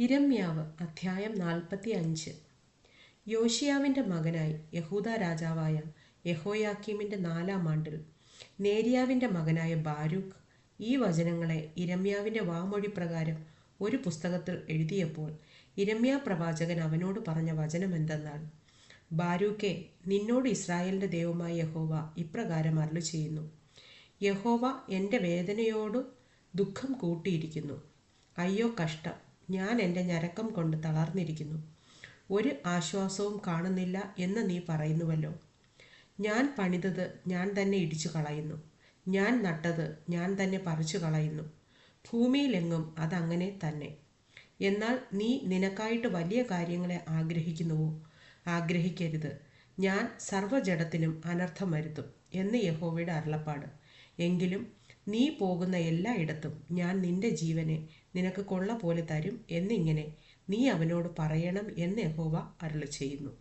ഇരമ്യാവ് അധ്യായം നാൽപ്പത്തി അഞ്ച് യോഷിയാവിന്റെ മകനായി യഹൂദ രാജാവായ യഹോയാക്കീമിന്റെ നാലാം ആണ്ടിൽ നേരിയാവിന്റെ മകനായ ബാരൂഖ് ഈ വചനങ്ങളെ ഇരമ്യാവിന്റെ വാമൊഴി പ്രകാരം ഒരു പുസ്തകത്തിൽ എഴുതിയപ്പോൾ ഇരമ്യാ പ്രവാചകൻ അവനോട് പറഞ്ഞ വചനം എന്തെന്നാൽ ബാരൂക്കെ നിന്നോട് ഇസ്രായേലിന്റെ ദൈവമായ യഹോവ ഇപ്രകാരം അരുളു ചെയ്യുന്നു യഹോവ എന്റെ വേദനയോട് ദുഃഖം കൂട്ടിയിരിക്കുന്നു. അയ്യോ കഷ്ടം. ഞാൻ എന്റെ ഞരക്കം കൊണ്ട് തളർന്നിരിക്കുന്നു. ഒരു ആശ്വാസവും കാണുന്നില്ല എന്ന് നീ പറയുന്നുവല്ലോ. ഞാൻ പണിതത് ഞാൻ തന്നെ ഇടിച്ചു കളയുന്നു. ഞാൻ നട്ടത് ഞാൻ തന്നെ പറിച്ചു കളയുന്നു. ഭൂമിയിലെങ്ങും അതങ്ങനെ തന്നെ. എന്നാൽ നീ നിനക്കായിട്ട് വലിയ കാര്യങ്ങളെ ആഗ്രഹിക്കുന്നുവോ? ആഗ്രഹിക്കരുത്. ഞാൻ സർവജടത്തിനും അനർത്ഥം വരുത്തും എന്ന് യഹോവയുടെ അരുളപ്പാട്. എങ്കിലും നീ പോകുന്ന എല്ലായിടത്തും ഞാൻ നിന്റെ ജീവനെ നിനക്ക് കൊള്ള പോലെ തരും എന്നിങ്ങനെ നീ അവനോട് പറയണം എന്ന് യഹോവ അരുളി ചെയ്യുന്നു